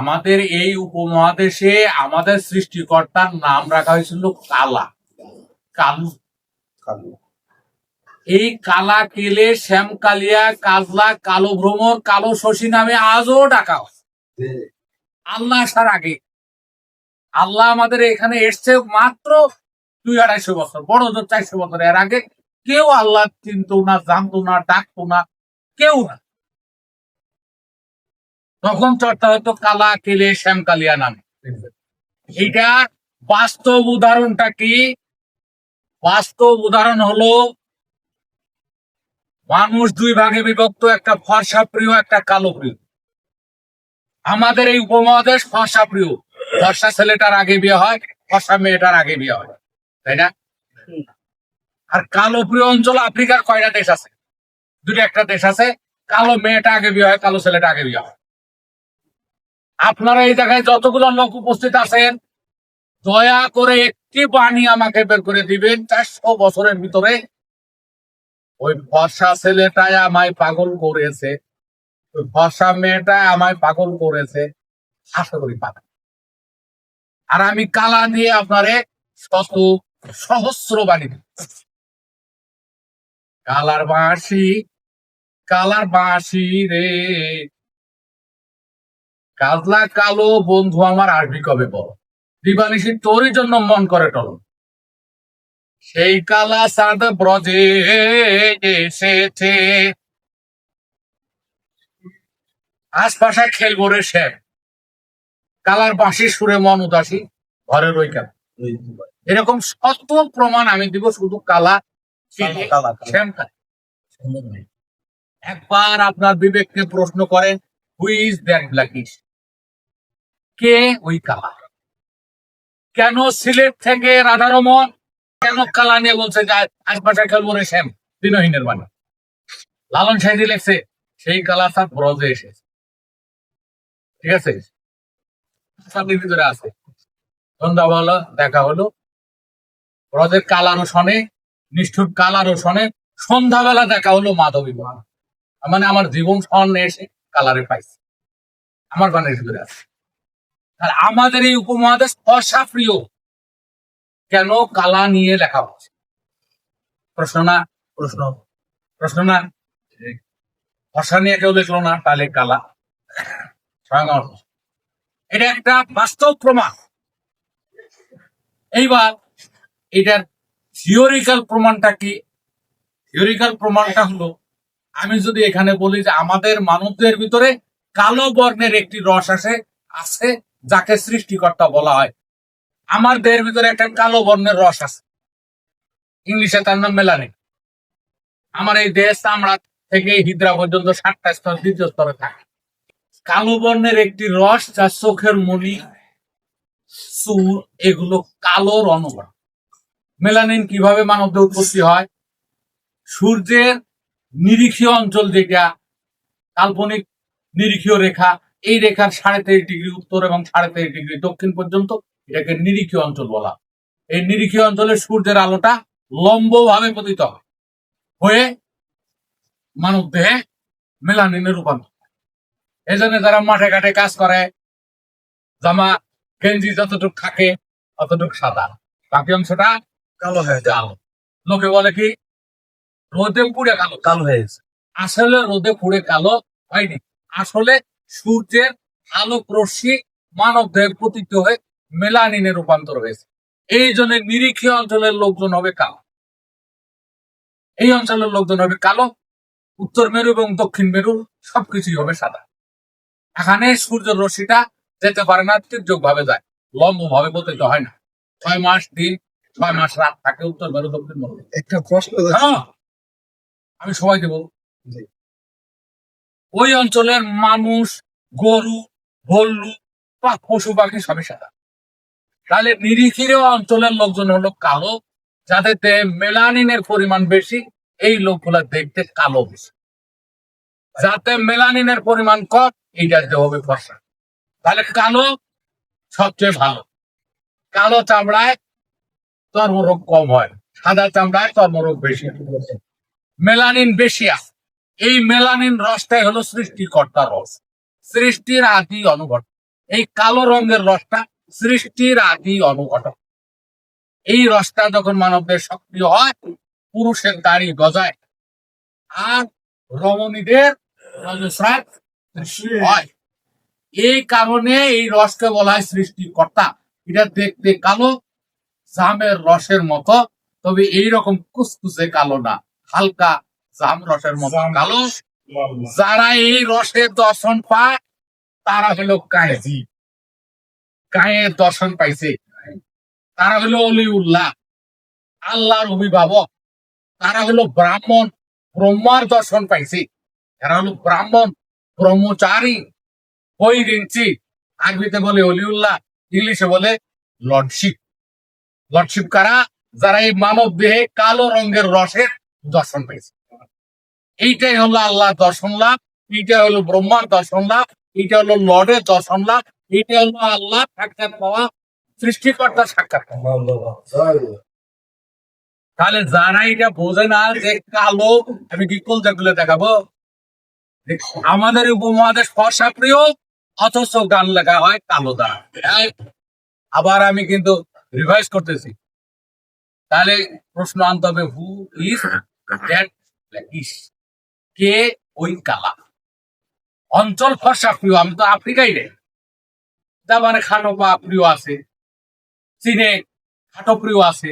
আমাদের এই উপমহাদেশে আমাদের সৃষ্টিকর্তার নাম রাখা হয়েছিল কালা। কালু। কালো। এই কালা কেলে শ্যাম কালিয়া কাজলা কালো ভ্রমর কালো শশী নামে আজও ডাকা হয়। আল্লাহ আসার আগে। আল্লাহ আমাদের এখানে এসছে মাত্র দুই আড়াইশো বছর বড় জোর চারশো বছর। এর আগে কেউ আল্লাহ চিনতো না জানতো না ডাকতো না কেউ না। তখন চর্চা হতো কালা, কেলে শ্যাম কালিয়া নামে। এটা বাস্তব উদাহরণটা কি? বাস্তব উদাহরণ হলো, মানুষ দুই ভাগে বিভক্ত, একটা ফর্সা প্রিয়, একটা কালো প্রিয়। আমাদের এই উপমহাদেশ ফর্সা প্রিয়। ফর্সা ছেলেটার আগে বিয়ে হয়, ফর্সা মেয়েটার আগে বিয়ে হয়, তাই না? আর কালো প্রিয় অঞ্চল আফ্রিকার কয়টা দেশ আছে? দুটো একটা দেশ আছে, কালো মেয়েটা আগে বিয়ে হয়, কালো ছেলেটা আগে বিয়ে হয়। আপনারা এই জায়গায় যতগুলো লোক উপস্থিত আছেন, দয়া করে একটি বাণী আমাকে বের করে দিবেন, চারশো বছরের ভিতরে। ওই ফর্সা ছেলেটাই আমায় পাগল করেছে। ওই ফর্সা মেয়েটা আমায় পাগল করেছে। আশা করি পাবেন। আর আমি কালা দিয়ে আপনারে শত সহস্র বাণী কালার বাঁশি কালার বাঁশি রে। কাজলা কালো বন্ধু আমার আসবি কবে বল? দিবানিসি তোরই জন্য মন করে টলন। সেই কালা সাদ ব্রজে এসেছে। আশপাশে খেলব রে শ্যাম কালার বাঁশি সুরে মন উদাসী। ঘরে রই কেন এরকম সত্য প্রমাণ আমি দিব শুধু কালা শ্যাম একবার আপনার বিবেককে প্রশ্ন করেন হুই ইজ দ্যাট ব্ল্যাকিশ কে ওই কালা? কেন সিলেট থেকে রাধারমন? কেন কালা নিয়ে বলছে যে আশপাশে খেলব রে শ্যাম দিনহীনের মানে লালন সাহেদি লেখছে, সেই কালা সাত ব্রজে এসেছে। ঠিক আছে? ভিতরে আছে। সন্ধ্যাবেলা দেখা হলো। ব্রজের কালারও শনে নিষ্ঠুর কালারও শনে সন্ধ্যাবেলা দেখা হলো মাধবী মানে আমার জীবন স্বর্ণে এসে কালারে পাইছে। আমার বানের ভিতরে আছে। আর আমাদের এই উপমহাদেশ ফর্সা প্রিয় কেন? কালা নিয়ে লেখা হচ্ছে প্রশ্ন না, প্রশ্ন প্রশ্ন না। ফর্সা নিয়ে কেউ লিখলো না, তাহলে কালা। এটা একটা বাস্তব প্রমাণ। এইবার এটার থিওরিক্যাল প্রমাণটা কি? থিওরিক্যাল প্রমাণটা হলো, আমি যদি এখানে বলি যে আমাদের মানবদের ভিতরে কালো বর্ণের একটি রস আছে আছে যাকে সৃষ্টিকর্তা বলা হয়। আমার দেহের ভিতরে একটা কালো বর্ণের রস আছে। ইংলিশে তার নাম মেলানিন। আমার এই দেহ চামড়া থেকে হিদ্রা পর্যন্ত সাতটা স্তর দ্বিতীয় স্তরে থাকে। কালো বর্ণের একটি রস যা চোখের মনি চুল, এগুলো কালো অনুকরণ মেলানিন কীভাবে মানবদের উৎপত্তি হয়? সূর্যের নিরীক্ষীয় অঞ্চল যেটা, কাল্পনিক নিরীক্ষীয় রেখা এই রেখার সাড়ে তেইশ ডিগ্রি উত্তর এবং সাড়ে তেইশ ডিগ্রি দক্ষিণ পর্যন্ত এটাকে নিরীক্ষীয় অঞ্চল বলা হয়। এই নিরীক্ষীয় অঞ্চলে সূর্যের আলোটা লম্বভাবে পতিত হয়। হয়ে মানব দেহে মেলানিনে রূপান্তর। এই জন্য যারা মাঠে ঘাটে কাজ করে জামা গেঞ্জি যতটুক থাকে অতটুকু সাদা। বাকি অংশটা কালো হয়ে যায়। কালো লোকে বলে কি রোদে পুড়ে কালো। কালো হয়ে গেছে। আসলে রোদে পুড়ে কালো হয়নি। আসলে সূর্যের আলোক রশ্মি মানব দেহে পতিত হয়ে মেলানিনে রূপান্তর হয়েছে। এই জন্য নিরীক্ষীয় অঞ্চলের লোকজন হবে কালো। এই অঞ্চলের লোকজন হবে কালো উত্তর মেরু এবং দক্ষিণ মেরু সবকিছুই হবে সাদা। এখানে সূর্যের রশ্মিটা যেতে পারে না তীর্যক ভাবে যায় লম্ব ভাবে পতিত হয় না। ছয় মাস দিন ছয় মাস রাত থাকে উত্তর মেরু দক্ষিণ মেরু। একটা প্রশ্ন হ্যাঁ আমি সবাইকে বলব। ওই অঞ্চলের মানুষ, গরু, ভল্লু, বা পশু পাখি সবই সাদা। তাহলে নিরিখির অঞ্চলের লোকজন হলো কালো দেহে মেলানিনের পরিমাণ বেশি, এই লোকগুলা দেখতে কালো বেশি যাতে মেলানিনের পরিমাণ কম এইটার দেহ হবে ফর্সা তাহলে কালো সবচেয়ে ভালো। কালো চামড়ায় চর্মরোগ কম হয়, সাদা চামড়ায় চর্মরোগ বেশি। মেলানিন বেশি আছে। এই মেলানিন রসটাই হলো সৃষ্টিকর্তার রস। সৃষ্টির আদি অনুঘট এই কালো রঙের রসটা সৃষ্টির আদি অনুঘটক এই রসটা যখন মানবদের সক্রিয় হয়, পুরুষের দাড়ি গজায়, আর রমণীদের হয়। এই কারণে এই রসকে বলা হয় সৃষ্টিকর্তা। এটা দেখতে কালো, জামের রসের মতো, তবে এই রকম কুসকুসে কালো না, হালকা জাম রসের মতো কালো। যারা এই রসের দর্শন পায় তারা হলো কায়েজি। কায়ের দর্শন পাইছে। তারা হলো অলিউল্লাহ আল্লাহর অভিভাবক। তারা হলো ব্রাহ্মণ ব্রহ্মার দর্শন পাইছে। এরা হলো ব্রাহ্মণ ব্রহ্মচারী ওই রিঞ্চি আরবিতে বলে অলিউল্লাহ ইংলিশে বলে লর্ডশিপ লর্ডশিপ কারা? যারা এই মানব দেহে কালো রঙের রসের দর্শন পেয়েছে এইটাই হলো আল্লাহ দর্শন লাভ এইটা হলো ব্রহ্মার দর্শন লাভ এইটা হলো লর্ডের দর্শন লাভ এইটা হলো আল্লাহ সাক্ষাৎ পাওয়া, সৃষ্টিকর্তার সাক্ষাৎ তাহলে যারা এটা বোঝে না যে কালো আমি কি কলজাগুলো দেখাবো? আমাদের উপমহাদেশ ফর্সা প্রিয়, অথচ গান লেখা হয় কালো দ্বারা আবার আমি কিন্তু রিভাইজ করতেছি। তাহলে প্রশ্ন আনতে হবে হু ইজ দ্যাট ইস কে ওই কালা? অঞ্চল ফর্সা প্রিয়, আমি তো আফ্রিকাই রে। মানে খাটো বা প্রিয় আছে, চীনে খাটো প্রিয় আছে,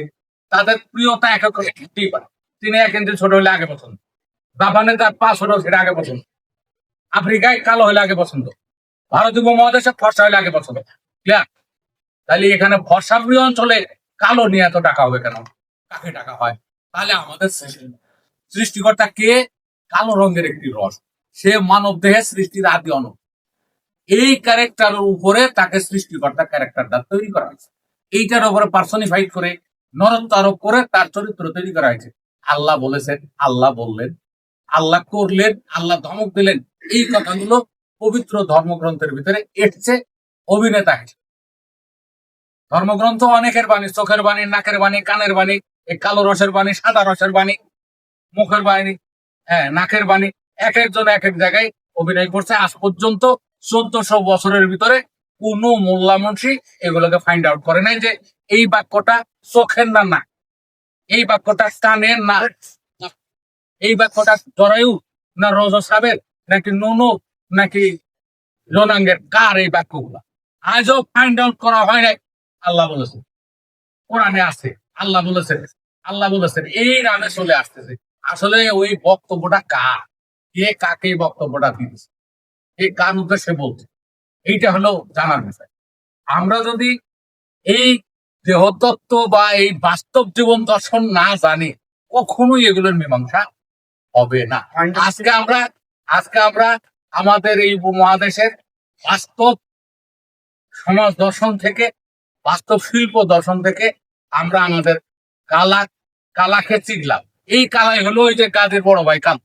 তাদের প্রিয়তা এক এক করে থাকতেই পারে চীনে এক ছোট হলে আগে পছন্দ, জাপানে তার পা ছোট সেটা আগে পছন্দ, আফ্রিকায় কালো হলে আগে পছন্দ ভারতীয় উপমহাদেশে ফর্সা হলে আগে পছন্দ। ক্লিয়ার? তাহলে এখানে ফর্সা প্রিয় অঞ্চলে কালো নিয়ে এত টাকা হবে কেন? কাকে টাকা হয়? তাহলে আমাদের সৃষ্টিকর্তা কে? কালো রঙের একটি রস। সে মানব দেহে সৃষ্টির আদি অনু এই ক্যারেক্টারের উপরে তাকে সৃষ্টিকর্তা ক্যারেক্টারটা তৈরি করা হয়েছে। এইটার উপরে পার্সনিফাইড করে নরত্ব আরোপ করে তার চরিত্র তৈরি করা হয়েছে। আল্লাহ বলেছেন, আল্লাহ বললেন, আল্লাহ করলেন, আল্লাহ ধমক দিলেন। এই কথাগুলো পবিত্র ধর্মগ্রন্থের ভিতরে এসছে অভিনেতা হিসেবে। ধর্মগ্রন্থ অনেকের বাণী, চোখের বাণী, নাকের বাণী, কানের বাণী কালো রসের বাণী, সাদা রসের বাণী, মুখের বাণী হ্যাঁ নাকের বাণী এক একজন এক এক জায়গায় অভিনয় করছে। আজ পর্যন্ত চোদ্দশো বছরের ভিতরে কোন মোল্লা এগুলোকে ফাইন্ড আউট করে নাই যে এই বাক্যটা চোখের না না এই বাক্যটা কানের না। এই বাক্যটা জরায়ু না রজসাবের নাকি ননু, নাকি জনাঙ্গের কার এই বাক্যগুলা? আজও ফাইন্ড আউট করা হয় নাই। আল্লাহ বলেছেন কোরআনে আছে। আল্লাহ বলেছেন আল্লাহ বলেছেন, এই নামে চলে আসতেছে। আসলে ওই বক্তব্যটা কার? কে কাকে বক্তব্যটা দিয়েছে? এই কার উদ্দেশ্যে বলছে? এইটা হলো জানার বিষয়। আমরা যদি এই দেহতত্ত্ব বা এই বাস্তব জীবন দর্শন না জানি কখনোই এগুলোর মীমাংসা হবে না। আজকে আমরা আজকে আমরা আমাদের এই উপমহাদেশের বাস্তব সমাজ দর্শন থেকে বাস্তব শিল্প দর্শন থেকে আমরা আমাদের কালা কালাকে চিনলাম এই কালাই হলো ওই যে কাজের বড় ভাই কাল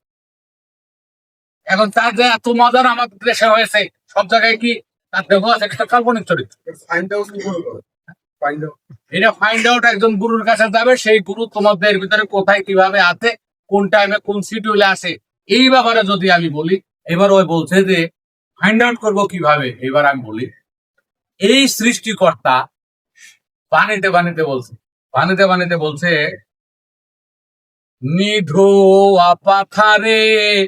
এখন তার যে এত মজার আমাদের দেশে হয়েছে সব জায়গায় কি তার দেহ আছে? একটা কাল্পনিক চরিত্র। ফাইন্ড আউট এটা ফাইন্ড আউট একজন গুরুর কাছে যাবে সেই গুরু তোমাদের ভিতরে কোথায় কীভাবে আছে কোন টাইমে কোন শিডিউলে আসে এই ব্যাপারে যদি আমি বলি এবার ওই বলছে যে ফাইন্ড আউট করব কীভাবে? এবার আমি বলি এই সৃষ্টিকর্তা বানিতে বানিতে বলছে বানিতে বানিতে বলছে নিধো পাথারে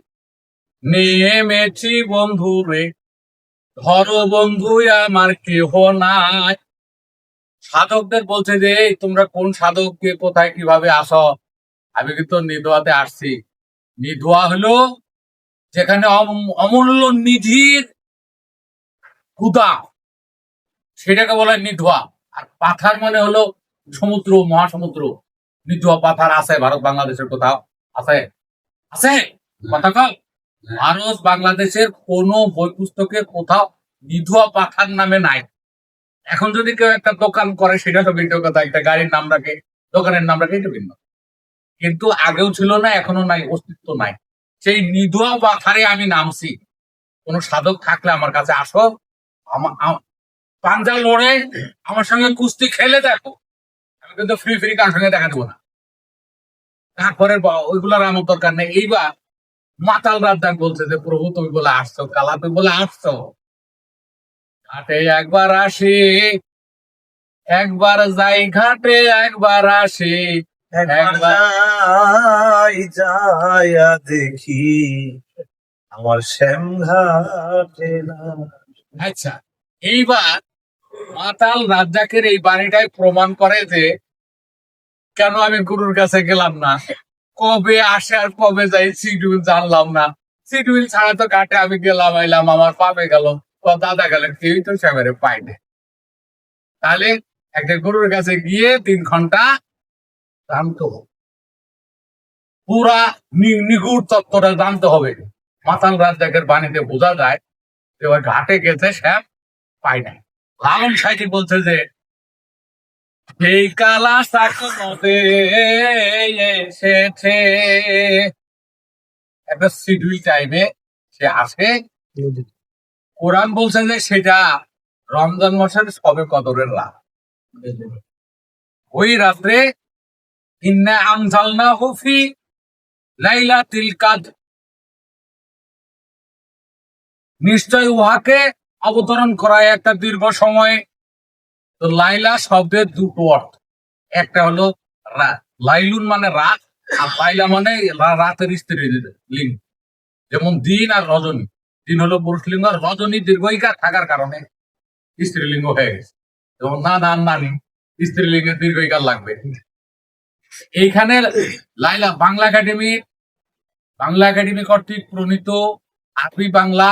নেমেছি বন্ধু রে ধর বন্ধু আমার কেহ নাই। সাধকদের বলছে যে তোমরা কোন সাধককে, কোথায়, কীভাবে আসো? আমি কিন্তু নিধোয়াতে আসছি। নিধোয়া হলো যেখানে অম- অমূল্য নিধির গুদা সেটাকে বলে নিধোয়া আর পাথার মানে হলো সমুদ্র, মহাসমুদ্র। নিধোয়া পাথার আছে ভারত বাংলাদেশের কোথাও? আছে? আছে? কথা কও? ভারত বাংলাদেশের কোন বই পুস্তকে কোথাও নিধুয়া পাথার নামে নাই। এখন যদি কেউ একটা দোকান করে সেটা তো ভিন্ন কথা একটা গাড়ির নাম রাখে দোকানের নাম রাখে এটা ভিন্ন। কিন্তু আগেও ছিল না এখনও নাই অস্তিত্ব নাই। সেই নিধুয়া পাথারে আমি নামছি। কোন সাধক থাকলে আমার কাছে আসো। পাঞ্জা লড়ে আমার সঙ্গে কুস্তি খেলে দেখো। কিন্তু ফ্রি ফ্রি কার সঙ্গে দেখা দেবো না তারপরে ব- ওইগুলোর আমার দরকার নেই। এইবার মাতাল রাজ্জাক বলছে যে প্রভু তুমি বলে আসছো কালা তুমি বলে আসছো। ঘাটে একবার আসি একবার যাই ঘাটে একবার আসি একবার দেখি আমার শ্যাম ঘাটে আচ্ছা এইবার মাতাল রাজ্জাকের এই বাণীটাই প্রমাণ করে যে কেন আমি গুরুর কাছে গেলাম না? কবে আসে আর কবে যাই শিডিউল জানলাম না। শিডিউল ছাড়া তো কাটে আমি গেলাম, আইলাম, আমার পাবে গেল। দাদা গেলেন কেউই তো সেবারে পাইনি তাহলে একটা গুরুর কাছে গিয়ে তিন ঘণ্টা জানতে হবে। পুরা নি- নিগুড় তত্ত্বটা জানতে হবে। মাতাল রাজ্জাকের বাণীতে বোঝা যায় যে ওই ঘাটে গেছে শ্যাম পাই নাই। লালন সাইটি বলছে যে এই কালা এসেছে। টাইমে সে আসে। কোরআন বলছে যে সেটা রমজান মাসের সবে কদরের রাত ওই রাত্রে, ইন্না আমজালনা হুফি লাইলা তিলকাদ নিশ্চয় উহাকে অবতরণ করায় একটা দীর্ঘ সময়। তো লাইলা শব্দের দুটো অর্থ। একটা হলো লাইলুন মানে রাত, আর লাইলা মানে রাতের স্ত্রী, লিঙ্গ। যেমন দিন আর রজনী। দিন হলো পুরুষ লিঙ্গ, আর রজনী দীর্ঘইকার থাকার কারণে স্ত্রীলিঙ্গ হয়ে গেছে। যেমন না না নানি স্ত্রীলিঙ্গের দীর্ঘইকার লাগবে। এইখানে লাইলা বাংলা একাডেমি বাংলা একাডেমি কর্তৃক প্রণীত আরবি বাংলা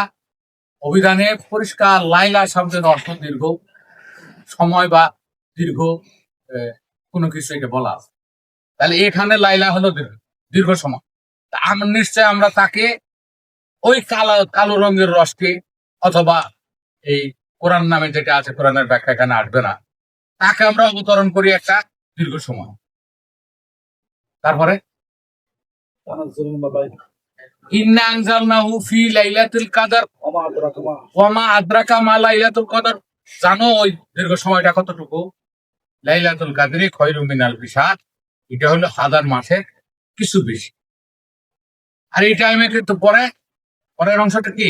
অভিধানে পরিষ্কার লাইলা শব্দের অর্থ দীর্ঘ। সময় বা দীর্ঘ কোনো কিছু একে বলা আছে। তাহলে এখানে লাইলা হলো দীর্ঘ সময়। তা আমরা নিশ্চয় আমরা তাকে ওই কালো কালো রঙের রসকে অথবা এই কোরআন নামে যেটা আছে কোরআনের ব্যাখ্যা এখানে আসবে না। তাকে আমরা অবতরণ করি একটা দীর্ঘ সময়। তারপরে? ইন্না আনজালনাহু ফি লাইলাতুল কাদর। ওয়ামা আদ্রাকা মা লাইলাতুল কদর। জানো ওই দীর্ঘ সময়টা কতটুকু? লাইলাতুল কাদরি খয়রু মিনাল বিশাদ এটা হলো হাজার মাসের কিছু বেশি। আর এই টাইমে কিন্তু পরে, পরের অংশটা কি?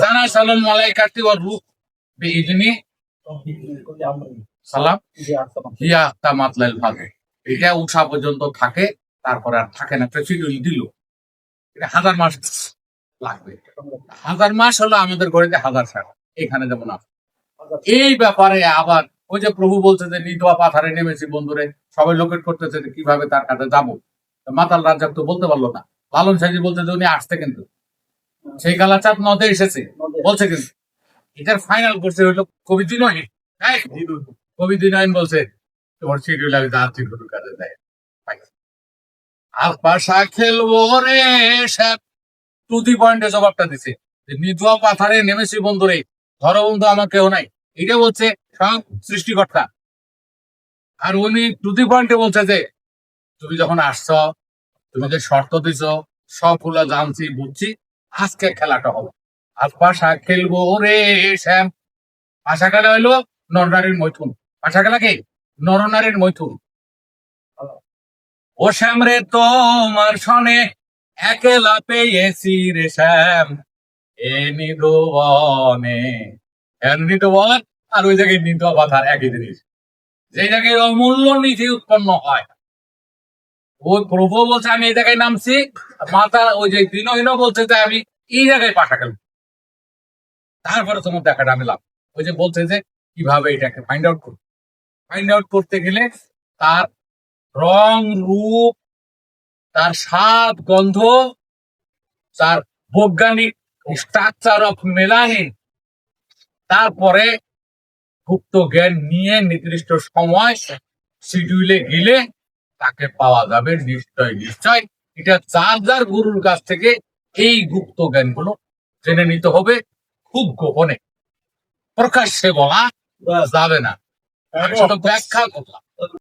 জানা সালাম মালাইকাতি ওয়ার রূহ বিইজনি সালাম। হিয়া তামাতলাল ভাগে এটা উষা পর্যন্ত থাকে, তারপরে আর থাকে না। প্রেসিডেন্ট দিল। এটা হাজার মাস লাগবে। হাজার মাস হলো আমাদের ঘড়িতে হাজার ষাট এখানে যেমন আছে। এই ব্যাপারে আবার ওই যে প্রভু বলছে যে নিদোয়া পাথারে নেমেছি বন্ধুরে, সবাই লোকেট করতেছে কীভাবে তার কাছে যাব। মাতাল রাজ্জাক তো বলতে পারল না। লালন সাহেজি বলছে যে উনি আসছে কিন্তু। সেই কালাচাঁদ নদে এসেছে। বলছে কিন্তু। এটার ফাইনাল করছে হইল কবি দিনয় কবি দিনয়ন বলছে, তোমার শিডিউল আমি গুরু কাজে দেয়। আর পাশা খেলব রে, স্যার। টু দি পয়েন্টে জবাবটা দিছে। যে নিদুয়া পাথারে নেমেছি বন্ধুরে, ধরো বন্ধু, আমার কেউ নাই। এটা বলছে সব সৃষ্টিকর্তা। আর উনি টু দি পয়েন্টে বলছে যে, তুমি যখন আসছ, তুমি যে শর্ত দিছ, সবগুলো জানছি, বুঝছি, আজকে খেলাটা হবে। আজ পাশা খেলব রে শ্যাম। পাশা খেলা হইল নরনারীর মৈথুন। পাশা খেলা কি? নরনারীর মৈথুন। ও শ্যাম রে, তোমার সনে একেলা পেয়েছি রে শ্যাম। এ আর ওই জায়গায় একই জিনিস। যে জায়গায় অমূল্য নিধি উৎপন্ন হয়। ওই প্রভু বলছে, আমি এই জায়গায় নামছি। মাতা ওই যে দিনহীন বলছে যে, আমি এই জায়গায় পাঠা গেল তারপরে তোমার দেখাটা আমি লাভ। ওই যে বলছে যে, কীভাবে এটাকে ফাইন্ড আউট করব? ফাইন্ড আউট করতে গেলে তার রং, রূপ তার স্বাদ গন্ধ তার বৈজ্ঞানিক স্ট্রাকচার অফ মেলানিন তারপরে গুপ্ত জ্ঞান নিয়ে নির্দিষ্ট সময় শিডিউলে গেলে তাকে পাওয়া যাবে নিশ্চয় নিশ্চয়। এটা যার যার গুরুর কাছ থেকে এই গুপ্ত জ্ঞানগুলো জেনে নিতে হবে খুব গোপনে। প্রকাশ্যে বলা যাবে না। ব্যাখ্যা করলাম।